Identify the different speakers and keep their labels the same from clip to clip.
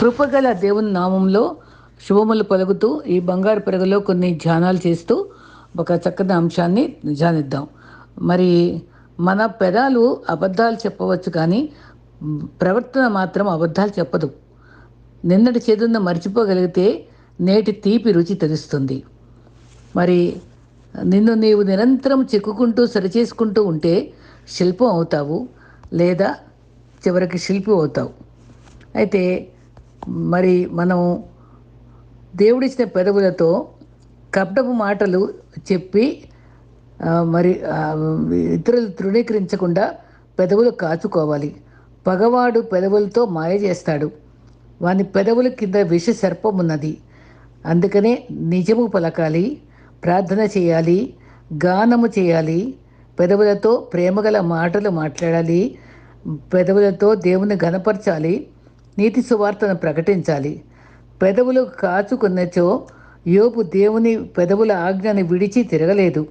Speaker 1: కృపగల దేవుని నామంలో శుభములు పలుకుతూ ఈ బంగారు పెరుగులో కొన్ని ధ్యానాలు చేస్తూ ఒక చక్కని అంశాన్ని ధ్యానిద్దాం మరి మన పెదాలు అబద్ధాలు చెప్పవచ్చు కానీ ప్రవర్తన మాత్రం అబద్ధాలు చెప్పదు. నిన్నటి చేదున్న మర్చిపోగలిగితే నేటి తీపి రుచి తెలుస్తుంది. మరి నిన్ను నీవు నిరంతరం చెక్కుకుంటూ సరిచేసుకుంటూ ఉంటే శిల్పం అవుతావు లేదా చివరికి శిల్పి అవుతావు. అయితే మరి మనం దేవుడిచ్చిన పెదవులతో కపటపు మాటలు చెప్పి మరి ఇతరులు తృణీకరించకుండా పెదవులు కాచుకోవాలి. పగవాడు పెదవులతో మాయ చేస్తాడు. వాని పెదవుల కింద విష సర్పం ఉన్నది. అందుకనే నిజము పలకాలి ప్రార్థన చేయాలి గానము చేయాలి పెదవులతో ప్రేమగల మాటలు మాట్లాడాలి పెదవులతో దేవుని గనపరచాలి నీతి సువార్తను ప్రకటించాలి. పెదవులు కాచుకున్నచో యోపు దేవుని పెదవుల ఆజ్ఞని విడిచి తిరగలేదు.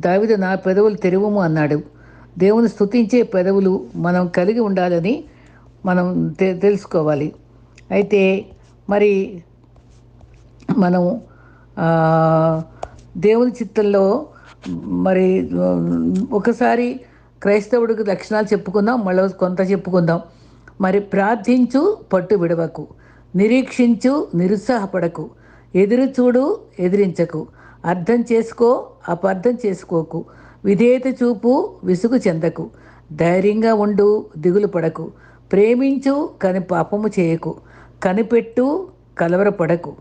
Speaker 1: దావిదు నా పెదవులు తెరువుము అన్నాడు. దేవుని స్తుతించే పెదవులు మనం కలిగి ఉండాలని మనం తె- తెలుసుకోవాలి. అయితే మరి మనం దేవుని చిత్తంలో మరి ఒకసారి క్రైస్తవుడికి లక్షణాలు చెప్పుకుందాం మళ్ళీ కొంత చెప్పుకుందాం. మరి ప్రార్థించు పట్టు విడవకు. నిరీక్షించు నిరుత్సాహపడకు. ఎదురు చూడు ఎదిరించకు. అర్థం చేసుకో అపార్థం చేసుకోకు. విధేయత చూపు విసుగు చెందకు. ధైర్యంగా ఉండు దిగులు పడకు. ప్రేమించు కని పాపము చేయకు. కనిపెట్టు కలవరపడకు.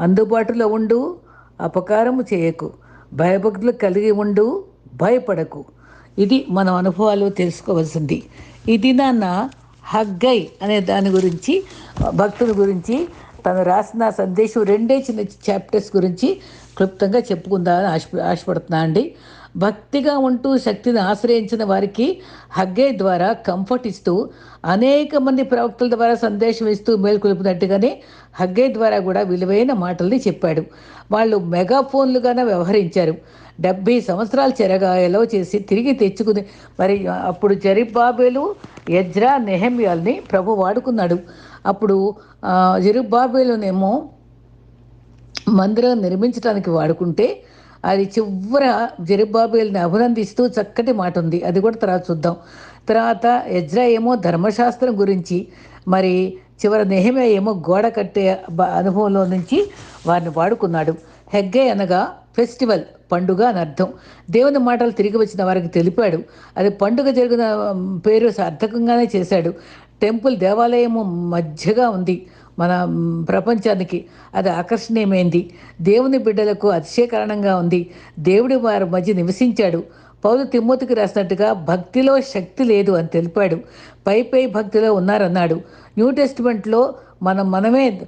Speaker 1: అందుబాటులో ఉండు అపకారము చేయకు. భయభక్తులు కలిగి ఉండు భయపడకు. ఇది మన అనుభవాలు తెలుసుకోవాల్సింది. ఇది నాన్న హగ్గై అనే దాని గురించి భక్తుల గురించి తను రాసిన సందేశం రెండే చిన్న చాప్టర్స్ గురించి క్లుప్తంగా చెప్పుకుందామని ఆశ ఆశపడుతున్నా అండి. భక్తిగా ఉంటూ శక్తిని ఆశ్రయించిన వారికి హగ్గే ద్వారా కంఫర్ట్ ఇస్తూ అనేక మంది ప్రవక్తల ద్వారా సందేశం ఇస్తూ మేల్కొల్పినట్టుగానే హగ్గే ద్వారా కూడా విలువైన మాటల్ని చెప్పాడు. వాళ్ళు మెగాఫోన్లుగానే వ్యవహరించారు. డెబ్భై సంవత్సరాలు చెరగాయలో చేసి తిరిగి తెచ్చుకుని మరి అప్పుడు జరిబాబేలు యజ్రా నెహమ్యాల్ని ప్రభు వాడుకున్నాడు. అప్పుడు ఆ, మందిరం నిర్మించడానికి వాడుకుంటే అది చివర జెరుబాబేల్ని అభినందిస్తూ చక్కటి మాట ఉంది అది కూడా తర్వాత చూద్దాం. తర్వాత ఎజ్రా ఏమో ధర్మశాస్త్రం గురించి మరి చివర నెహమే ఏమో గోడ కట్టే అనుభవంలో నుంచి వారిని వాడుకున్నాడు. హెగ్గే అనగా ఫెస్టివల్ పండుగ అని అర్థం. దేవుని మాటలు తిరిగి వచ్చిన వారికి తెలిపాడు. అది పండుగ జరిగిన పేరు సార్థకంగానే చేశాడు. టెంపుల్ దేవాలయము మధ్యగా ఉంది. మన ప్రపంచానికి అది ఆకర్షణీయమైంది. దేవుని బిడ్డలకు అతిశయకరణంగా ఉంది. దేవుడి వారి మధ్య నివసించాడు. పౌలు తిమ్మోతికి రాసినట్టుగా భక్తిలో శక్తి లేదు అని తెలిపాడు. పై పై భక్తిలో ఉన్నారన్నాడు. న్యూ టెస్టిమెంట్లో మనం మనమే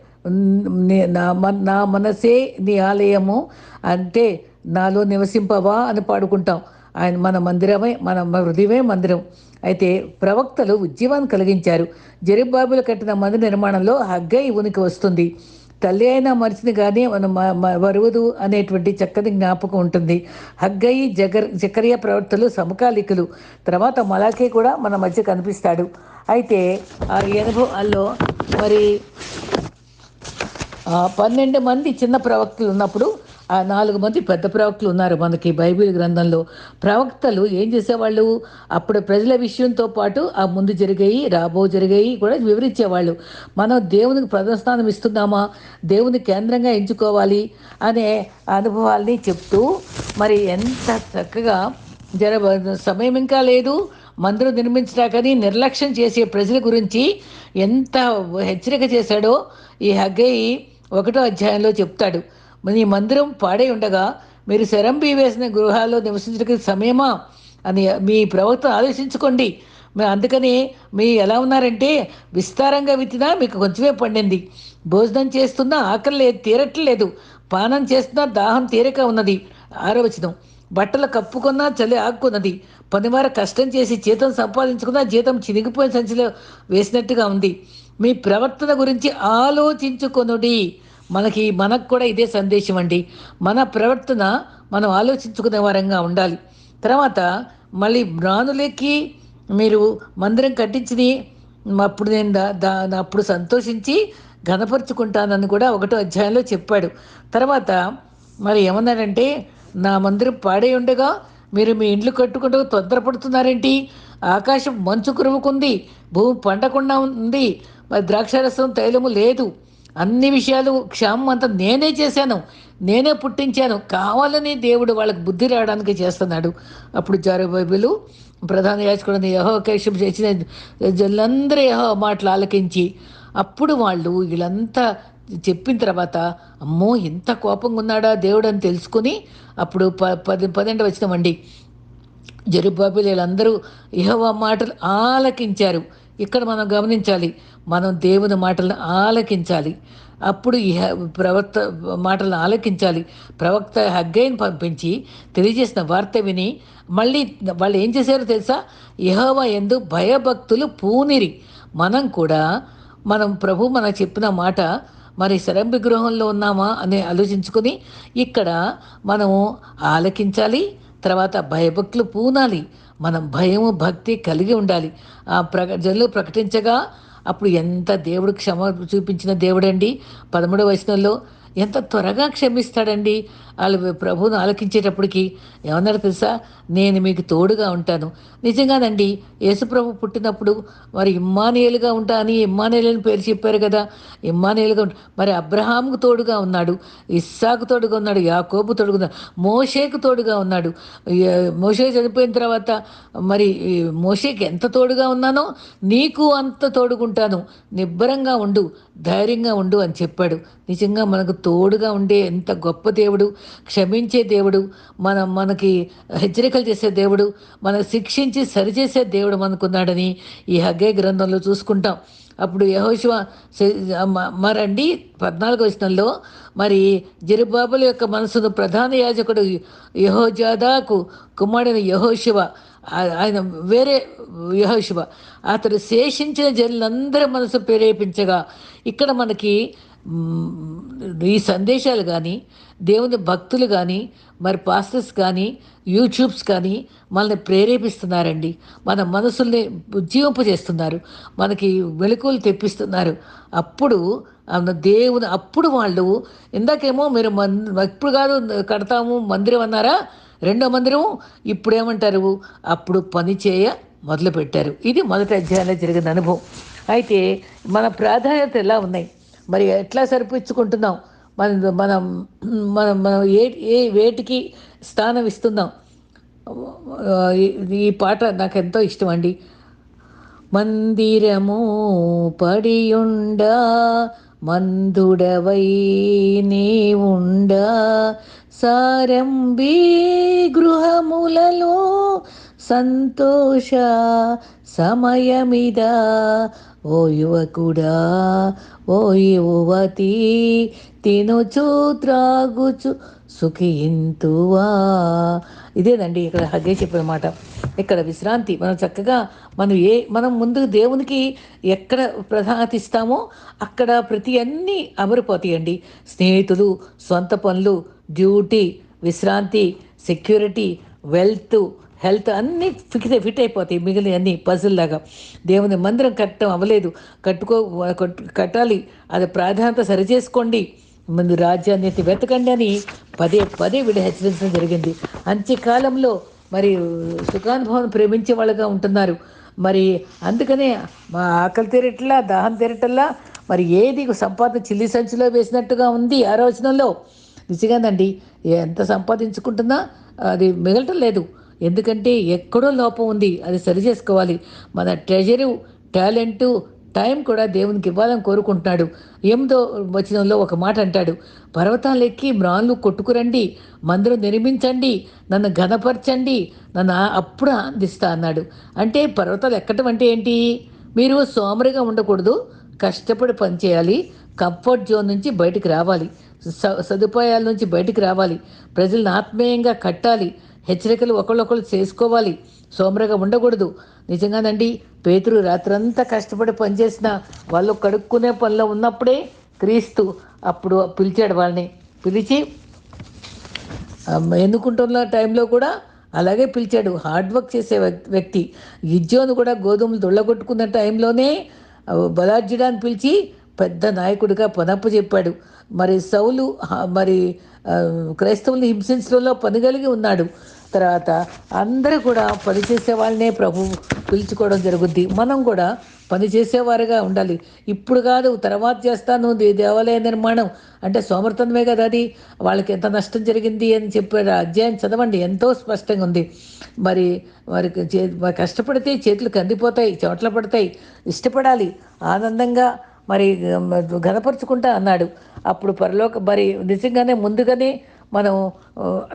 Speaker 1: నా మన- నా మనసే నీ ఆలయము అంటే నాలో నివసింపవా అని పాడుకుంటాం. ఆయన మన మందిరమే మన హృదయమే మందిరం. అయితే ప్రవక్తలు ఉద్యమం కలిగించారు. జరిబాబులు కట్టిన మంది నిర్మాణంలో హగ్గై ఉనికి వస్తుంది. తల్లి అయినా మరిచిన కానీ మనం వరువదు అనేటువంటి చక్కని జ్ఞాపకం ఉంటుంది. హగ్గయి జగర్ జకరియా ప్రవర్తలు సమకాలికులు. తర్వాత మలాకే కూడా మన మధ్య కనిపిస్తాడు. అయితే ఆ అనుభవాల్లో మరి పన్నెండు మంది చిన్న ప్రవక్తలు ఉన్నప్పుడు ఆ నాలుగు మంది పెద్ద ప్రవక్తలు ఉన్నారు మనకి బైబిల్ గ్రంథంలో. ప్రవక్తలు ఏం చేసేవాళ్ళు? అప్పుడు ప్రజల విషయంతో పాటు ఆ ముందు జరిగాయి రాబో జరిగాయి కూడా వివరించేవాళ్ళు. మనం దేవునికి ప్రదర్శనం ఇస్తున్నామా? దేవుని కేంద్రంగా ఎంచుకోవాలి అనే అనుభవాల్ని చెప్తూ మరి ఎంత చక్కగా జర సమయం ఇంకా లేదు. మందిరం నిర్మించడాకని నిర్లక్ష్యం చేసే ప్రజల గురించి ఎంత హెచ్చరిక చేశాడో ఈ హగ్గయి ఒకటో అధ్యాయంలో చెప్తాడు. మీ మందిరం పాడై ఉండగా మీరు శరంబి వేసిన గృహాల్లో నివసించడానికి సమయమా అని మీ ప్రవక్త ఆలోచించుకోండి అందుకని మీ ఎలా ఉన్నారంటే విస్తారంగా విత్తినా మీకు కొంచెమే పండింది. భోజనం చేస్తున్నా ఆకలి లేదు తీరట్లేదు పానం చేస్తున్నా దాహం తీరక ఉన్నది. ఆరవచనం బట్టలు కప్పుకున్నా చలి ఆక్కున్నది. పనివార కష్టం చేసి జీతం సంపాదించుకున్నా జీతం చినిగిపోయిన సంచిలో వేసినట్టుగా ఉంది. మీ ప్రవర్తన గురించి ఆలోచించుకొనుడి. మనకి మనకు కూడా ఇదే సందేశం అండి. మన ప్రవర్తన మనం ఆలోచించుకునే వారంగా ఉండాలి. తర్వాత మళ్ళీ జ్ఞానులకి మీరు మందిరం కట్టించింది అప్పుడు నేను దా దా అప్పుడు సంతోషించి ఘనపరుచుకుంటానని కూడా ఒకటో అధ్యాయంలో చెప్పాడు. తర్వాత మరి ఏమన్నాడంటే నా మందిరం పాడై ఉండగా మీరు మీ ఇండ్లు కట్టుకుంటూ తొందరపడుతున్నారేంటి? ఆకాశం మంచు కురువుకుంది భూమి పండకుండా ఉంది మరి ద్రాక్షారసం తైలము లేదు. అన్ని విషయాలు క్షేమం అంతా నేనే చేశాను. నేనే పుట్టించాను. కావాలని దేవుడు వాళ్ళకి బుద్ధి రావడానికి చేస్తున్నాడు. అప్పుడు జారు బైబిలు ప్రధాన యాచకుడిని యహో కేశం చేసిన జల్లందరూ యహో మాటలు ఆలకించి అప్పుడు వాళ్ళు వీళ్ళంతా చెప్పిన తర్వాత అమ్మో ఎంత కోపంగా ఉన్నాడా దేవుడు అని తెలుసుకుని అప్పుడు ప పది పన్నెండు వచ్చినామండి జరుబాబులు వీళ్ళందరూ యహో మాటలు ఆలకించారు. ఇక్కడ మనం గమనించాలి మనం దేవుని మాటలను ఆలకించాలి. అప్పుడు ఇహ ప్రవక్త మాటలను ఆలకించాలి. ప్రవక్త హగ్గైని పంపించి తెలియజేసిన వార్త విని మళ్ళీ వాళ్ళు ఏం చేశారో తెలుసా? యహోవా ఎందు భయభక్తులు పూనిరి. మనం కూడా మనం ప్రభు మన చెప్పిన మాట మరి శరం విగ్రహంలో ఉన్నామా అని ఆలోచించుకొని ఇక్కడ మనము ఆలకించాలి తర్వాత భయభక్తులు పూనాలి. మనం భయము భక్తి కలిగి ఉండాలి. ఆ ప్రక జనులు ప్రకటించగా అప్పుడు ఎంత దేవుడు క్షమ చూపించిన దేవుడండి. పదమూడవ వచనంలో ఎంత త్వరగా క్షమిస్తాడండి? వాళ్ళు ప్రభువును ఆలకించేటప్పటికి ఏమన్నారు తెలుసా? నేను మీకు తోడుగా ఉంటాను. నిజంగానండి యేసుప్రభు పుట్టినప్పుడు మరి ఇమ్మానేలుగా ఉంటా అని ఇమ్మానేలు అని పేరు చెప్పారు కదా. ఇమ్మానేలుగా ఉంటా మరి అబ్రహాంకు తోడుగా ఉన్నాడు ఇస్సాకు తోడుగా ఉన్నాడు యాకోబు తోడుగా ఉన్నాడు మోషేకు తోడుగా ఉన్నాడు. మోషే చనిపోయిన తర్వాత మరి మోషేకి ఎంత తోడుగా ఉన్నానో నీకు అంత తోడుగుంటాను. నిబ్బరంగా ఉండు ధైర్యంగా ఉండు అని చెప్పాడు. నిజంగా మనకు తోడుగా ఉండే ఎంత గొప్ప దేవుడు క్షమించే దేవుడు మన మనకి హెచ్చరికలు చేసే దేవుడు మన శిక్షించి సరిచేసే దేవుడు మనకున్నాడని ఈ హగ్గే గ్రంథంలో చూసుకుంటాం. అప్పుడు యహోశివ మరండి పద్నాలుగు వచనంలో మరి జరుబాబుల యొక్క మనసును ప్రధాన యాజకుడు యహోజాదాకు కుమారుడైన యహోశివ ఆయన వేరే యహోశివ అతడు శేషించిన జనులందరి మనసు ప్రేరేపించగా ఇక్కడ మనకి ఈ సందేశాలు కానీ దేవుని భక్తులు కానీ మరి పాస్టర్స్ కానీ యూట్యూబ్స్ కానీ మనల్ని ప్రేరేపిస్తున్నారండి. మన మనసుల్ని ఉజ్జీవింప చేస్తున్నారు. మనకి వెలుకులు తెప్పిస్తున్నారు. అప్పుడు దేవుని అప్పుడు వాళ్ళు ఇందాకేమో మీరు మన్ ఇప్పుడు కాదు కడతాము మందిరం అన్నారా? రెండో మందిరం ఇప్పుడు ఏమంటారు అప్పుడు పని చేయ మొదలుపెట్టారు. ఇది మొదటి అధ్యాయంలో జరిగిన అనుభవం. అయితే మన ప్రాధాన్యత ఎలా ఉన్నాయి? మరి ఎట్లా సరిపించుకుంటున్నాం? మన మనం మనం మనం ఏ ఏ వేటికి స్థానం ఇస్తున్నాం? ఈ- పాట నాకు ఎంతో ఇష్టం అండి మందిరము పడియుండా మందుడవై నీవుండా సారంబి గృహములలో సంతోష సమయమిదా ఓ యువకుడా ఓ యువతి తినుచు త్రాగుచు సుఖింతువా ఇదేనండి ఇక్కడ హగే చెప్పిన మాట. ఇక్కడ విశ్రాంతి మనం చక్కగా మనం ఏ మనం ముందు దేవునికి ఎక్కడ ప్రధానతిస్తామో అక్కడ ప్రతి అన్నీ అమరిపోతాయండి. స్నేహితులు సొంత పనులు డ్యూటీ విశ్రాంతి సెక్యూరిటీ వెల్త్ హెల్త్ అన్నీ ఫిక్స్ ఫిట్ అయిపోతాయి మిగిలిన అన్ని పజిల్ లాగా. దేవుని మందిరం కట్టడం అవ్వలేదు. కట్టుకో కట్టాలి. అది ప్రాధాన్యత సరిచేసుకోండి ముందు రాజ్యాన్ని వెతకండి అని పదే పదే వీళ్ళు హెచ్చరించడం జరిగింది. అంత్యకాలంలో మరి సుఖానుభవం ప్రేమించే వాళ్ళుగా ఉంటున్నారు. మరి అందుకనే మా ఆకలి తీరట్లా దాహం తీరటల్లా మరి ఏది సంపాదన చిల్లి సంచిలో వేసినట్టుగా ఉంది ఆ రోజునంలో నిజంగానండి ఎంత సంపాదించుకుంటున్నా అది మిగలటం లేదు. ఎందుకంటే ఎక్కడో లోపం ఉంది అది సరి చేసుకోవాలి. మన ట్రెజరు టాలెంటు టైం కూడా దేవునికి ఇవ్వాలని కోరుకుంటున్నాడు. ఎనిమిదో వచనంలో ఒక మాట అంటాడు పర్వతాలు ఎక్కి మ్రాన్లు కొట్టుకురండి మందిరం నిర్మించండి నన్ను ఘనపరచండి నన్ను అప్పుడు అందిస్తా అన్నాడు. అంటే పర్వతాలు ఎక్కడం అంటే ఏంటి? మీరు సోమరిగా ఉండకూడదు కష్టపడి పనిచేయాలి కంఫర్ట్ జోన్ నుంచి బయటకు రావాలి. సదుపాయాల నుంచి బయటికి రావాలి. ప్రజలను ఆత్మీయంగా కట్టాలి. హెచ్చరికలు ఒకళ్ళొకళ్ళు చేసుకోవాలి. సోమరగా ఉండకూడదు. నిజంగానండి పేతురు రాత్రంతా కష్టపడి పనిచేసిన వాళ్ళు కడుక్కునే పనిలో ఉన్నప్పుడే క్రీస్తు అప్పుడు పిలిచాడు వాళ్ళని. పిలిచి ఎన్నుకుంటున్న టైంలో కూడా అలాగే పిలిచాడు. హార్డ్ వర్క్ చేసే వ్యక్- వ్యక్తి. గిజ్జోను కూడా గోధుమలు దొళ్ళగొట్టుకున్న టైంలోనే బలార్జుడాన్ని పిలిచి పెద్ద నాయకుడిగా పొనప్పు చెప్పాడు. మరి సౌలు మరి క్రైస్తవుల్ని హింసించడంలో పని కలిగి ఉన్నాడు. తర్వాత అందరూ కూడా పనిచేసే వాళ్ళనే ప్రభు పిలుచుకోవడం జరుగుద్ది. మనం కూడా పని చేసేవారుగా ఉండాలి. ఇప్పుడు కాదు తర్వాత చేస్తాను దేవాలయ నిర్మాణం అంటే సోమర్థనమే కదా అది. వాళ్ళకి ఎంత నష్టం జరిగింది అని చెప్పాడు అధ్యాయం చదవండి. ఎంతో స్పష్టంగా ఉంది. మరి వారికి చే మరి కష్టపడితే చేతులు కందిపోతాయి చోట్ల పడతాయి. ఇష్టపడాలి. ఆనందంగా మరి ఘనపరుచుకుంటా అన్నాడు. అప్పుడు పరలోక మరి నిజంగానే ముందుగానే మనం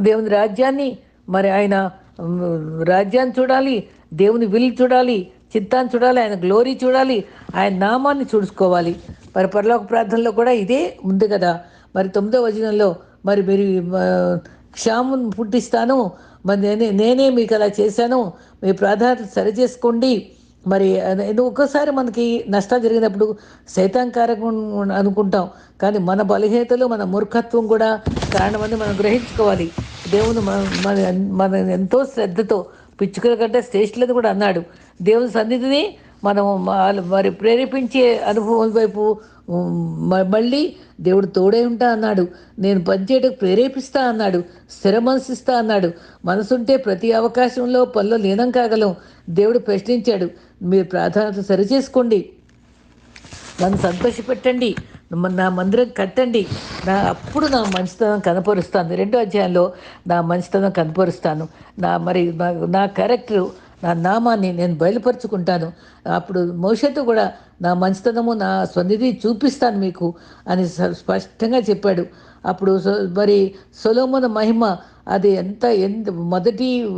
Speaker 1: దేవుని రాజ్యాన్ని మరి ఆయన రాజ్యాన్ని చూడాలి దేవుని విల్ చూడాలి చిత్తాన్ని చూడాలి ఆయన గ్లోరీ చూడాలి ఆయన నామాన్ని చూసుకోవాలి మరి పరలోక ప్రార్థనలో కూడా ఇదే ఉంది కదా. మరి తొమ్మిదో వచనంలో మరి మీరు క్షామం పుట్టిస్తాను మరి నేనే నేనే మీకు అలా చేశాను మీ ప్రాధాన్యత సరి చేసుకోండి మరి అది- ఇది ఒక్కోసారి మనకి నష్టాలు జరిగినప్పుడు శైతాంకారకం అనుకుంటాం. కానీ మన బలహీనతలు మన మూర్ఖత్వం కూడా కారణమని మనం గ్రహించుకోవాలి. దేవుని మన మన మన ఎంతో శ్రద్ధతో పిచ్చుకల కంటే శ్రేష్ఠులని కూడా అన్నాడు. దేవుని సన్నిధిని మనం మా- మరి ప్రేరేపించే అనుభవం వైపు మళ్ళీ దేవుడు తోడే ఉంటా అన్నాడు. నేను పనిచేయటకు ప్రేరేపిస్తా అన్నాడు. స్థిర మనసిస్తా అన్నాడు. మనసుంటే ప్రతి అవకాశంలో పనులు లీనం కాగలం. దేవుడు ప్రశ్నించాడు. మీరు ప్రాధాన్యత సరిచేసుకోండి. నన్ను సంతోషపెట్టండి. నా మందిరం కట్టండి. నా అప్పుడు నా మంచితనం కనపరుస్తాను. రెండో అధ్యాయంలో నా మంచితనం కనపరుస్తాను. నా మరి నా- నా క్యారెక్టర్ నా నామాన్ని నేను బయలుపరుచుకుంటాను. అప్పుడు మోషతో కూడా నా మంచితనము నా స్వనిధి చూపిస్తాను మీకు అని స- స్పష్టంగా చెప్పాడు. అప్పుడు మరి సొలోమోన మహిమ అది ఎంత ఎంత మొదటి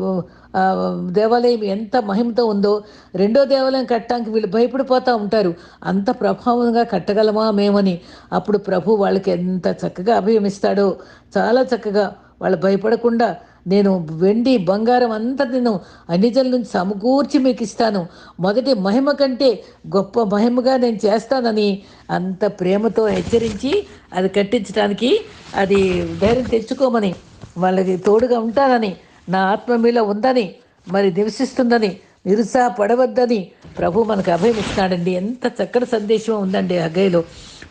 Speaker 1: దేవాలయం ఎంత మహిమతో ఉందో రెండో దేవాలయం కట్టడానికి వీళ్ళు భయపడిపోతూ ఉంటారు. అంత ప్రభావంగా కట్టగలమా మేమని. అప్పుడు ప్రభు వాళ్ళకి ఎంత చక్కగా అభయమిస్తాడో చాలా చక్కగా వాళ్ళు భయపడకుండా నేను వెండి బంగారం అంతా నేను అన్ని జనుల నుంచి సమకూర్చి మీకు ఇస్తాను. మొదటి మహిమ కంటే గొప్ప మహిమగా నేను చేస్తానని అంత ప్రేమతో హెచ్చరించి అది కట్టించడానికి అది ధైర్యం తెచ్చుకోమని వాళ్ళకి తోడుగా ఉంటానని నా ఆత్మ మీలో ఉందని మరి నివసిస్తుందని నిరుత్సాహపడవద్దని ప్రభు మనకు అభయం ఇస్తున్నాడండి. ఎంత చక్కటి సందేశం ఉందండి అగ్గయ్యలో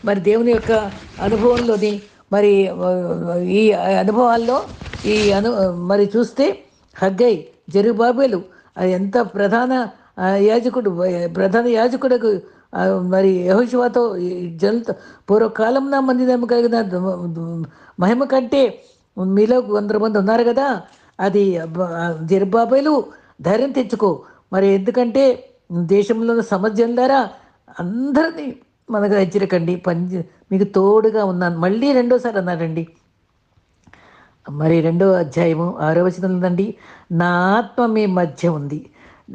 Speaker 1: మరి దేవుని యొక్క అనుభవంలోని మరి ఈ అనుభవాల్లో ఈ అను మరి చూస్తే హగ్గై జరుబాబేలు అది ఎంత ప్రధాన యాజకుడు ప్రధాన యాజకుడకు మరి యహోశివాతో జలతో పూర్వకాలం నా మంది కలిగిన మహిమ కంటే మీలో వందల మంది ఉన్నారు కదా అది జరుబాబేలు ధైర్యం తెచ్చుకో. మరి ఎందుకంటే దేశంలో సమస్యలారా అందరినీ మనకు హెచ్చరికండి. పని మీకు తోడుగా ఉన్నాను. మళ్ళీ రెండోసారి అన్నాడండి. మరి రెండో అధ్యాయము ఆరో వచనం ఉందండి నా ఆత్మ మీ మధ్య ఉంది.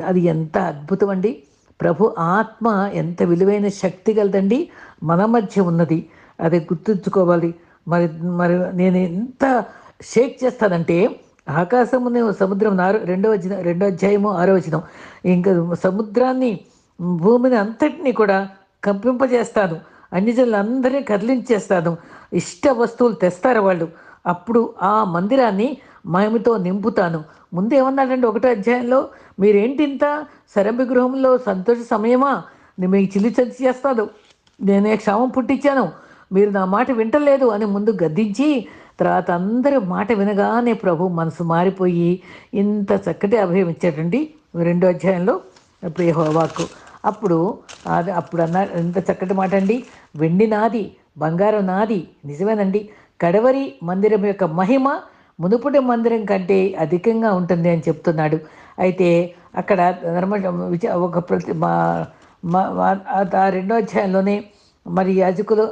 Speaker 1: అది ఎంత అద్భుతం అండి. ప్రభు ఆత్మ ఎంత విలువైన శక్తి కలదండి మన మధ్య ఉన్నది. అది గుర్తుంచుకోవాలి. మరి మరి నేను ఎంత షేక్ చేస్తానంటే ఆకాశముని సముద్రం నారు రెండో వచ్చిన రెండో అధ్యాయము ఆరో వచనం. ఇంకా సముద్రాన్ని భూమిని అంతటినీ కూడా కంపింపజేస్తాను. అన్ని జనులందరినీ కదిలించేస్తాను. ఇష్ట వస్తువులు తెస్తారు వాళ్ళు. అప్పుడు ఆ మందిరాన్ని మహిమతో నింపుతాను. ముందు ఏమన్నాడంటే ఒకటో అధ్యాయంలో మీరేంటి ఇంత శరంభి గృహంలో సంతోష సమయమా? నేను మీకు చిల్లి చచ్చి చేస్తాను. నేనే క్షామం పుట్టించాను. మీరు నా మాట వింటలేదు అని ముందు గద్దించి తర్వాత అందరి మాట వినగానే ప్రభు మనసు మారిపోయి ఇంత చక్కటి అభయం ఇచ్చాడండి రెండో అధ్యాయంలో ఇప్పుడు అప్పుడు అది అప్పుడు అన్న ఇంత చక్కటి మాట అండి వెండి నాది బంగారం నాది నిజమేనండి. కడవరి మందిరం యొక్క మహిమ మునుపటి మందిరం కంటే అధికంగా ఉంటుంది అని చెప్తున్నాడు. అయితే అక్కడ ధర్మ ఒక ప్రతి మా మా- ఆ రెండో అధ్యాయంలోనే మరి యాజకులు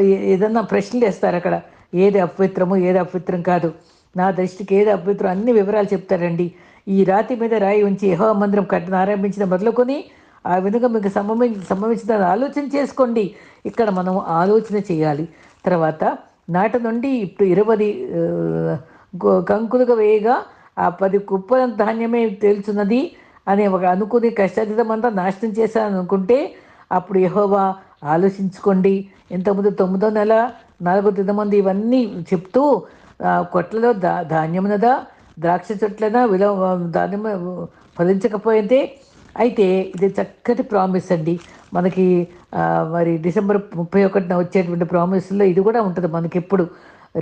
Speaker 1: ఏదన్నా ప్రశ్నలు వేస్తారు అక్కడ. ఏది అపవిత్రము ఏది అపవిత్రం కాదు. నా దృష్టికి ఏది అపవిత్రం అన్ని వివరాలు చెప్తారండి. ఈ రాతి మీద రాయి ఉంచి యహో మందిరం కట్టిన ఆరంభించిన మొదలుకొని ఆ విధంగా మీకు సంబంధించి సంబంధించిన ఆలోచన చేసుకోండి. ఇక్కడ మనం ఆలోచన చేయాలి. తర్వాత నాటి నుండి ఇప్పుడు ఇరవై కంకులుగా వేయగా ఆ పది కుప్పల ధాన్యమే తేల్చున్నది అని ఒక అనుకుని కష్టాతీతమంతా నాశనం చేశాను అనుకుంటే అప్పుడు యహోవా ఆలోచించుకోండి. ఇంతకుముందు తొమ్మిదో నెల నాలుగో తినమంది ఇవన్నీ చెప్తూ ఆ కొట్లలో దా ధాన్యమునదా ద్రాక్ష చెట్లనా విలువ ధాన్యం ఫలించకపోయితే అయితే ఇది చక్కటి ప్రామిస్ అండి. మనకి మరి డిసెంబర్ ముప్పై ఒకటిన వచ్చేటువంటి ప్రామిస్లో ఇది కూడా ఉంటుంది మనకి ఎప్పుడు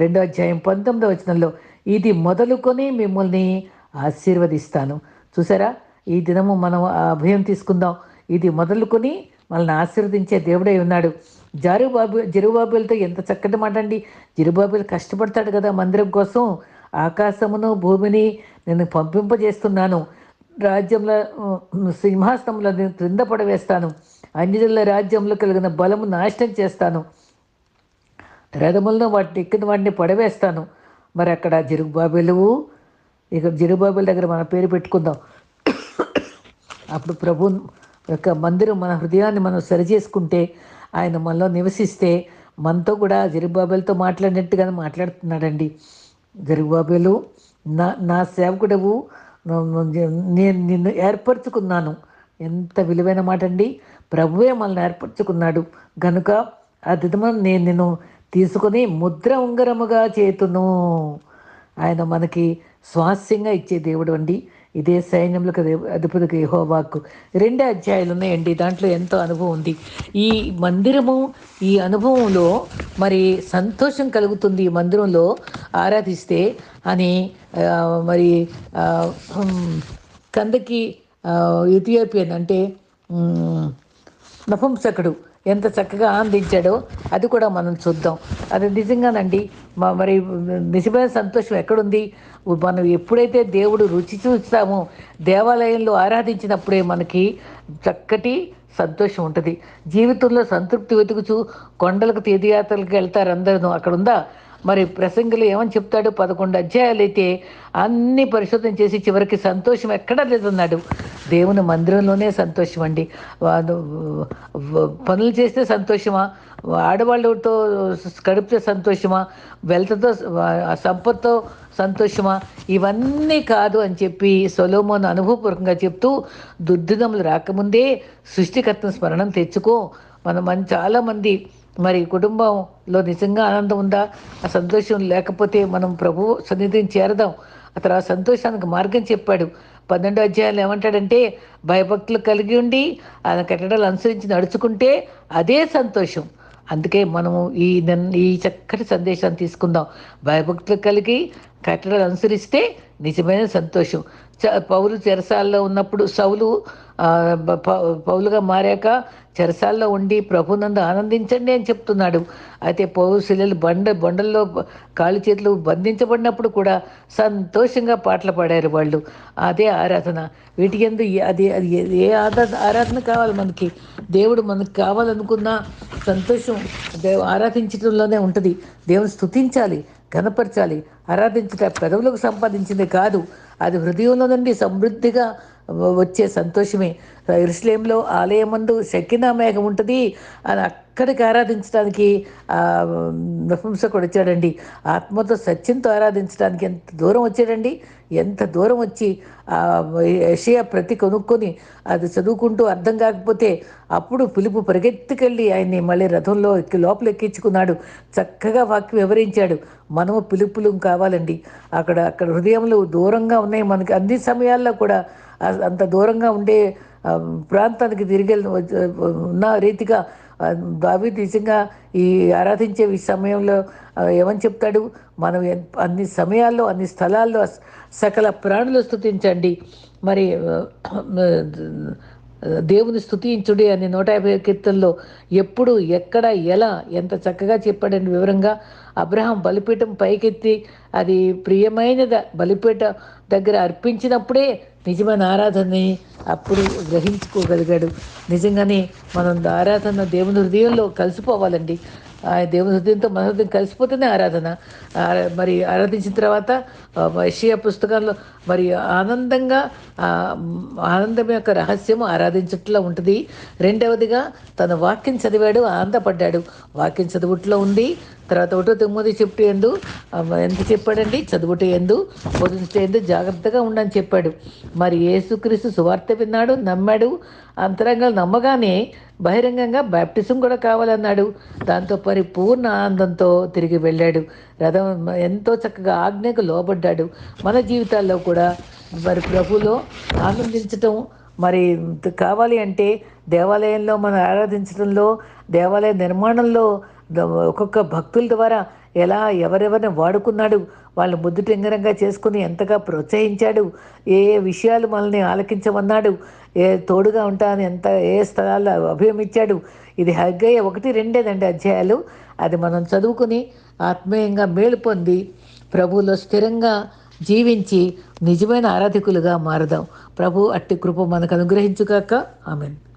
Speaker 1: రెండో అధ్యాయం పంతొమ్మిదో వచనంలో ఇది మొదలుకొని మిమ్మల్ని ఆశీర్వదిస్తాను. చూసారా? ఈ దినము మనం ఆ అభయం తీసుకుందాం. ఇది మొదలుకొని మనల్ని ఆశీర్వదించే దేవుడై ఉన్నాడు. జారుబాబు జరుబాబులతో ఎంత చక్కటి మాట అండి జరుబాబులు కష్టపడతాడు కదా మందిరం కోసం. ఆకాశమును భూమిని నేను పంపింపజేస్తున్నాను. రాజ్యంలో సింహాసనంలో నేను క్రింద పడవేస్తాను. అన్యజనుల రాజ్యంలో కలిగిన బలము నాశనం చేస్తాను. రథములను వాటిని ఎక్కిన వాటిని పడవేస్తాను. మరి అక్కడ జిరుగుబాబేలు ఇక జిరుగుబాబేల దగ్గర మన పేరు పెట్టుకుందాం. అప్పుడు ప్రభు యొక్క మందిరం మన హృదయాన్ని మనం సరిచేసుకుంటే ఆయన మనలో నివసిస్తే మనతో కూడా జరుగుబాబేలతో మాట్లాడినట్టుగానే మాట్లాడుతున్నాడండి. జరుగుబాబేలు నా నా సేవకుడవు నేను నిన్ను ఏర్పరచుకున్నాను. ఎంత విలువైన మాట అండి ప్రభువే మనల్ని ఏర్పరచుకున్నాడు. గనుక ఆ నేను నిన్ను తీసుకొని ముద్ర ఉంగరముగా చేతును. ఆయన మనకి స్వాస్యంగా ఇచ్చే దేవుడు అండి. ఇదే సైన్యములకు అధిపతికి యహోవాకు. రెండే అధ్యాయాలు ఉన్నాయండి దాంట్లో ఎంతో అనుభవం ఉంది. ఈ మందిరము ఈ అనుభవంలో మరి సంతోషం కలుగుతుంది ఈ మందిరంలో ఆరాధిస్తే అని మరి కందకి ఇథియోపియన్ అంటే మ్, నపుంసకుడు ఎంత చక్కగా ఆనందించాడో అది కూడా మనం చూద్దాం. అది నిజంగానండి మా మరి నిజమైన సంతోషం ఎక్కడుంది? మనం ఎప్పుడైతే దేవుడు రుచి చూస్తామో దేవాలయంలో ఆరాధించినప్పుడే మనకి చక్కటి సంతోషం ఉంటుంది. జీవితంలో సంతృప్తి వెతుకుచూ కొండలకు తీర్థయాత్రలకు వెళ్తారు అందరూ. అక్కడ ఉందా మరి ప్రసంగులు ఏమని చెప్తాడు? పదకొండు అధ్యాయాలు అయితే అన్ని పరిశోధన చేసి చివరికి సంతోషం ఎక్కడా లేదన్నాడు. దేవుని మందిరంలోనే సంతోషం అండి. వాళ్ళు పనులు చేస్తే సంతోషమా? ఆడవాళ్ళతో గడిపితే సంతోషమా? వెల్తతో సంపత్తో సంతోషమా? ఇవన్నీ కాదు అని చెప్పి సొలోమోన్ అనుభవపూర్వకంగా చెప్తూ దుర్దినములు రాకముందే సృష్టికర్తను స్మరణం తెచ్చుకో. మనం మన చాలామంది మరి కుటుంబంలో నిజంగా ఆనందం ఉందా? ఆ సంతోషం లేకపోతే మనం ప్రభు సన్నిధిని చేరదాం. అతను ఆ సంతోషానికి మార్గం చెప్పాడు. పన్నెండో అధ్యాయంలో ఏమంటాడంటే భయభక్తులు కలిగి ఉండి ఆయన కట్టడాలు అనుసరించి నడుచుకుంటే అదే సంతోషం. అందుకే మనము ఈ నన్- ఈ చక్కటి సందేశాన్ని తీసుకుందాం. భయభక్తులు కలిగి కట్టడాలు అనుసరిస్తే నిజమైన సంతోషం. చ పౌలు చెరసాల్లో ఉన్నప్పుడు సౌలు పౌ- పౌలుగా మారాక చెరసాల్లో ఉండి ప్రభునందు ఆనందించండి అని చెప్తున్నాడు. అయితే పౌరు శిలలు బండ బండల్లో కాళ్ళు చేతులు బంధించబడినప్పుడు కూడా సంతోషంగా పాటలు పాడారు వాళ్ళు. అదే ఆరాధన. వీటి ఎందు అది అది ఏ- ఆరాధన ఆరాధన కావాలి మనకి? దేవుడు మనకు కావాలనుకున్న సంతోషం దేవు ఆరాధించడంలోనే ఉంటుంది. దేవుని స్థుతించాలి ఘనపరచాలి ఆరాధించట పెదవులకు సంపాదించింది కాదు. అది హృదయంలో నుండి సమృద్ధిగా వచ్చే సంతోషమే. ఇరుషులేంలో ఆలయమందు శకినా మేఘం ఉంటుంది అని అక్కడికి ఆరాధించడానికి ఆ, నపుంసకుడు వచ్చాడండి. ఆత్మతో సత్యంతో ఆరాధించడానికి ఎంత దూరం వచ్చాడండి? ఎంత దూరం వచ్చి ఆ యషయా ప్రతి కొనుక్కొని అది చదువుకుంటూ అర్థం కాకపోతే అప్పుడు పిలుపు పరిగెత్తుకెళ్ళి ఆయన్ని మళ్ళీ రథంలో ఎక్కి లోపల ఎక్కించుకున్నాడు. చక్కగా వాక్యం వివరించాడు. మనము పిలుపులు కావాలండి. అక్కడ అక్కడ హృదయంలో దూరంగా ఉన్నాయి మనకి. అన్ని సమయాల్లో కూడా అంత దూరంగా ఉండే ప్రాంతానికి తిరిగి ఉన్న రీతిగా ఆ, నిజంగా ఈ ఆరాధించే ఈ సమయంలో ఏమని చెప్తాడు? మనం అన్ని సమయాల్లో అన్ని స్థలాల్లో సకల ప్రాణులు స్థుతించండి మరి దేవుని స్థుతించుడి అని నూట యాభై కీర్తనలో ఎప్పుడు ఎక్కడ ఎలా ఎంత చక్కగా చెప్పాడని వివరంగా అబ్రహాం బలిపీఠం పైకెత్తి అది ప్రియమైనది బలిపీఠ దగ్గర అర్పించినప్పుడే నిజమైన ఆరాధనని అప్పుడు గ్రహించుకోగలిగాడు. నిజంగానే మనం ఆరాధన దేవుని హృదయంలో కలిసిపోవాలండి. ఆ దేవుని హృదయంతో మన హృదయం కలిసిపోతేనే ఆరాధన. మరి ఆరాధించిన తర్వాత యషియా పుస్తకాల్లో మరి ఆనందంగా ఆనందం యొక్క రహస్యం ఆరాధించట్లో ఉంటుంది. రెండవదిగా తన వాక్యం చదివాడు ఆనందపడ్డాడు. వాక్యం చదువుట్లో ఉంది తర్వాత ఒకటో తొమ్మిది చెప్తే ఎందు? ఎంత చెప్పాడండి? చదువుట ఎందు? బోధించట ఎందు? జాగ్రత్తగా ఉండని చెప్పాడు. మరి యేసుక్రీస్తు సువార్త విన్నాడు నమ్మాడు. అంతరంగా నమ్మగానే బహిరంగంగా బ్యాప్టిజం కూడా కావాలన్నాడు. దాంతో పరిపూర్ణ ఆనందంతో తిరిగి వెళ్ళాడు. రథం ఎంతో చక్కగా ఆజ్ఞకు లోబడ్డాడు. మన జీవితాల్లో కూడా మరి ప్రభులో ఆనందించటం మరి కావాలి అంటే దేవాలయంలో మనం ఆరాధించడంలో దేవాలయ నిర్మాణంలో ఒక్కొక్క భక్తుల ద్వారా ఎలా ఎవరెవరిని వాడుకున్నాడు వాళ్ళు ముద్దు టింగరంగా చేసుకుని ఎంతగా ప్రోత్సహించాడు ఏ ఏ విషయాలు మనల్ని ఆలకించమన్నాడు ఏ తోడుగా ఉంటాను ఎంత ఏ స్థలాల్లో అభయమిచ్చాడు ఇది హగ్గయ్య ఒకటి రెండేదండి అధ్యాయాలు. అది మనం చదువుకుని ఆత్మీయంగా మేలు పొంది ప్రభువులో స్థిరంగా జీవించి నిజమైన ఆరాధికులుగా మారదాం. ప్రభు అట్టి కృప మనకు అనుగ్రహించుగాక. ఆమెను.